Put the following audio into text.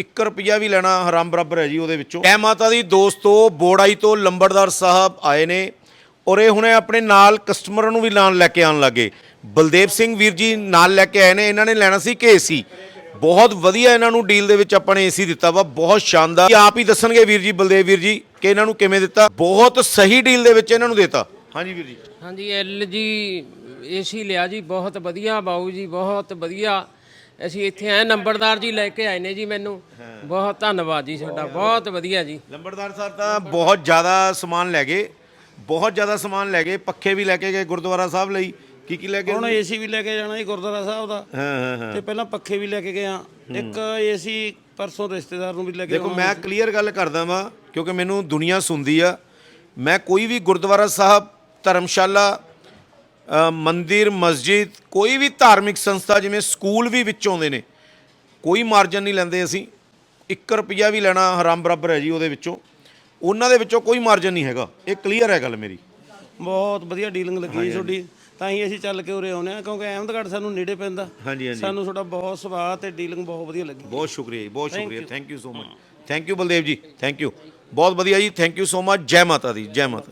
1 ਰੁਪਿਆ ਵੀ ਲੈਣਾ ਹਰਾਮ ਬਰਾਬਰ ਹੈ ਜੀ ਉਹਦੇ ਵਿੱਚੋਂ। ਐ ਮਾਤਾ ਦੀ ਦੋਸਤੋ, ਬੋੜਾਈ ਤੋਂ ਲੰਬੜਦਾਰ ਸਾਹਿਬ ਆਏ ਨੇ ਔਰ ਇਹ ਹੁਣੇ ਆਪਣੇ ਨਾਲ ਕਸਟਮਰਾਂ ਨੂੰ ਵੀ ਨਾਲ ਲੈ ਕੇ ਆਉਣ ਲੱਗੇ। ਬਲਦੇਵ ਸਿੰਘ ਵੀਰ ਜੀ ਨਾਲ ਲੈ ਕੇ ਆਏ ਨੇ, ਇਹਨਾਂ ਨੇ ਲੈਣਾ ਸੀ ਕਿ ਏਸੀ। ਬਹੁਤ ਵਧੀਆ ਇਹਨਾਂ ਨੂੰ ਡੀਲ ਦੇ ਵਿੱਚ ਆਪਾਂ ਨੇ ਏਸੀ ਦਿੱਤਾ ਵਾ, ਬਹੁਤ ਸ਼ਾਨਦਾਰ। ਆਪ ਹੀ ਦੱਸਣਗੇ ਵੀਰ ਜੀ, ਬਲਦੇਵ ਵੀਰ ਜੀ, ਕਿ ਇਹਨਾਂ ਨੂੰ ਕਿਵੇਂ ਦਿੱਤਾ। ਬਹੁਤ ਸਹੀ ਡੀਲ ਦੇ ਵਿੱਚ ਇਹਨਾਂ ਨੂੰ ਦਿੱਤਾ। ਹਾਂਜੀ ਵੀਰ ਜੀ। ਹਾਂਜੀ, ਐਲ ਜੀ, ਏਸੀ ਲਿਆ ਜੀ, ਬਹੁਤ ਵਧੀਆ ਬਾਊ ਜੀ, ਬਹੁਤ ਵਧੀਆ। ਅਸੀਂ ਇੱਥੇ ਆਏ ਨੰਬਰਦਾਰ ਜੀ ਲੈ ਕੇ ਆਏ ਨੇ ਜੀ ਮੈਨੂੰ। ਬਹੁਤ ਧੰਨਵਾਦ ਜੀ ਤੁਹਾਡਾ ਬਹੁਤ ਵਧੀਆ ਜੀ। ਲੰਬੜਦਾਰ ਸਾਹਿਬ ਤਾਂ ਬਹੁਤ ਜ਼ਿਆਦਾ ਸਮਾਨ ਲੈ ਗਏ ਬਹੁਤ ਜ਼ਿਆਦਾ ਸਮਾਨ ਲੈ ਗਏ ਪੱਖੇ ਵੀ ਲੈ ਕੇ ਗਏ ਗੁਰਦੁਆਰਾ ਸਾਹਿਬ ਲਈ। ਕੀ ਕੀ ਲੈ ਗਏ ਹੁਣ ਏਸੀ ਵੀ ਲੈ ਕੇ ਜਾਣਾ ਜੀ ਗੁਰਦੁਆਰਾ ਸਾਹਿਬ ਦਾ। ਹਾਂ ਹਾਂ ਹਾਂ। ਤੇ ਪਹਿਲਾਂ ਪੱਖੇ ਵੀ ਲੈ ਕੇ ਗਏ ਆ। ਇੱਕ ਏਸੀ ਪਰਸੋਂ ਰਿਸ਼ਤੇਦਾਰ ਨੂੰ ਵੀ ਲੈ ਕੇ ਦੇਖੋ ਮੈਂ ਕਲੀਅਰ ਗੱਲ ਕਰਦਾ ਵਾਂ ਕਿਉਂਕਿ ਮੈਨੂੰ ਦੁਨੀਆ ਸੁਣਦੀ ਆ। ਮੈਂ ਕੋਈ ਵੀ ਗੁਰਦੁਆਰਾ ਸਾਹਿਬ ਧਰਮਸ਼ਾਲਾ ਮੰਦਿਰ ਮਸਜਿਦ ਕੋਈ ਵੀ ਧਾਰਮਿਕ ਸੰਸਥਾ ਜਿਵੇਂ ਸਕੂਲ ਵੀ ਵਿੱਚ ਆਉਂਦੇ ਨੇ ਕੋਈ ਮਾਰਜਨ ਨਹੀਂ ਲੈਂਦੇ ਅਸੀਂ। 1 ਰੁਪਿਆ ਵੀ ਲੈਣਾ ਹਰਾਮ ਬਰਾਬਰ ਹੈ ਜੀ ਉਹਦੇ ਵਿੱਚੋਂ। ਉਹਨਾਂ ਦੇ ਵਿੱਚੋਂ ਕੋਈ ਮਾਰਜਨ ਨਹੀਂ ਹੈਗਾ। ਇਹ ਕਲੀਅਰ ਹੈ ਗੱਲ ਮੇਰੀ। ਬਹੁਤ ਵਧੀਆ ਡੀਲਿੰਗ ਲੱਗੀ ਜੀ ਤੁਹਾਡੀ। ਤਾਂ ਹੀ ਅਸੀਂ ਚੱਲ ਕੇ ਉਰੇ ਆਉਨੇ ਆ ਕਿਉਂਕਿ ਅਹਿਮਦਗੜ੍ਹ ਸਾਨੂੰ ਨੇੜੇ ਪੈਂਦਾ। ਹਾਂਜੀ ਹਾਂਜੀ। ਸਾਨੂੰ ਤੁਹਾਡਾ ਬਹੁਤ ਸੁਭਾਅ ਤੇ ਡੀਲਿੰਗ ਬਹੁਤ ਵਧੀਆ ਲੱਗੀ। ਬਹੁਤ ਸ਼ੁਕਰੀਆ ਜੀ ਬਹੁਤ ਸ਼ੁਕਰੀਆ। Thank you so much thank you Baldev ji. Thank you ਬਹੁਤ ਵਧੀਆ ਜੀ। ਥੈਂਕ ਯੂ ਸੋ ਮਚ ਜੈ ਮਾਤਾ ਦੀ ਜੈ ਮਾਤਾ